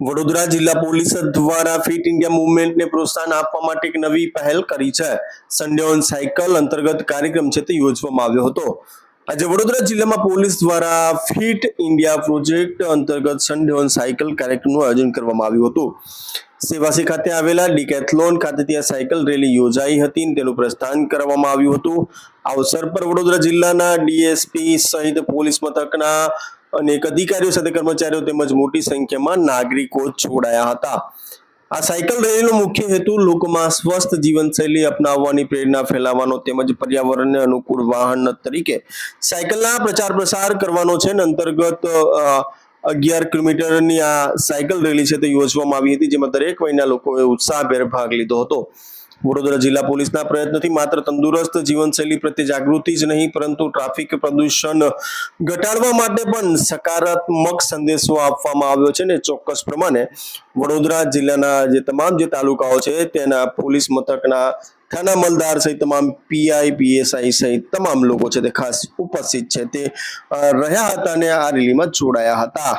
વડોદરા જિલ્લા પોલીસ દ્વારા fit India મુવમેન્ટને પ્રોત્સાહન આપવા માટે એક નવી પહેલ કરી છે. સન્ડે ઓન સાયકલ અંતર્ગત કાર્યક્રમ છે તે યોજવામાં આવ્યો હતો. આજે વડોદરા જિલ્લામાં પોલીસ દ્વારા ફિટ ઇન્ડિયા પ્રોજેક્ટ અંતર્ગત સન્ડે ઓન સાયકલ કાર્યક્રમનું આયોજન કરવામાં આવ્યું હતું. સેવાસી ખાતે આવેલા ડિકેથલોન ખાતે ત્યાં સાયકલ રેલી યોજાઈ હતી તેનું પ્રસ્થાન કરવામાં આવ્યું હતું. આ અવસર પર વડોદરા જિલ્લાના ડીએસપી સહિત પોલીસ મથકના અનેક અધિકારીઓ સાથે કર્મચારીઓ તેમજ મોટી સંખ્યામાં નાગરિકો જોડાયા હતા. આ સાયકલ રેલીનો મુખ્ય હેતુ લોકોમાં સ્વસ્થ જીવનશૈલી અપનાવવાની પ્રેરણા ફેલાવવાનો તેમજ પર્યાવરણને અનુકૂળ વાહન તરીકે સાયકલના પ્રચાર પ્રસાર કરવાનો છે અને અંતર્ગત અગિયાર કિલોમીટરની આ સાયકલ રેલી છે તે યોજવામાં આવી હતી જેમાં દરેક વયના લોકોએ ઉત્સાહભેર ભાગ લીધો હતો. વડોદરા જિલ્લા પોલીસના પ્રયત્નથી માત્ર તંદુરસ્ત જીવનશૈલી પ્રત્યે જાગૃતિ જ નહીં, પરંતુ ટ્રાફિક પ્રદૂષણ ઘટાડવા માટે પણ સકારાત્મક સંદેશો આપવામાં આવ્યો છે ને ચોક્કસ પ્રમાણે વડોદરા જિલ્લાના જે તમામ જે તાલુકાઓ છે, તેના પોલીસ મથકના થાના મલદાર સહિત તમામ પીઆઈ, પીએસઆઈ સહિત તમામ લોકો છે તે ખાસ ઉપસ્થિત છે. તે રહ્યા હતા અને આ રેલીમાં જોડાયા હતા.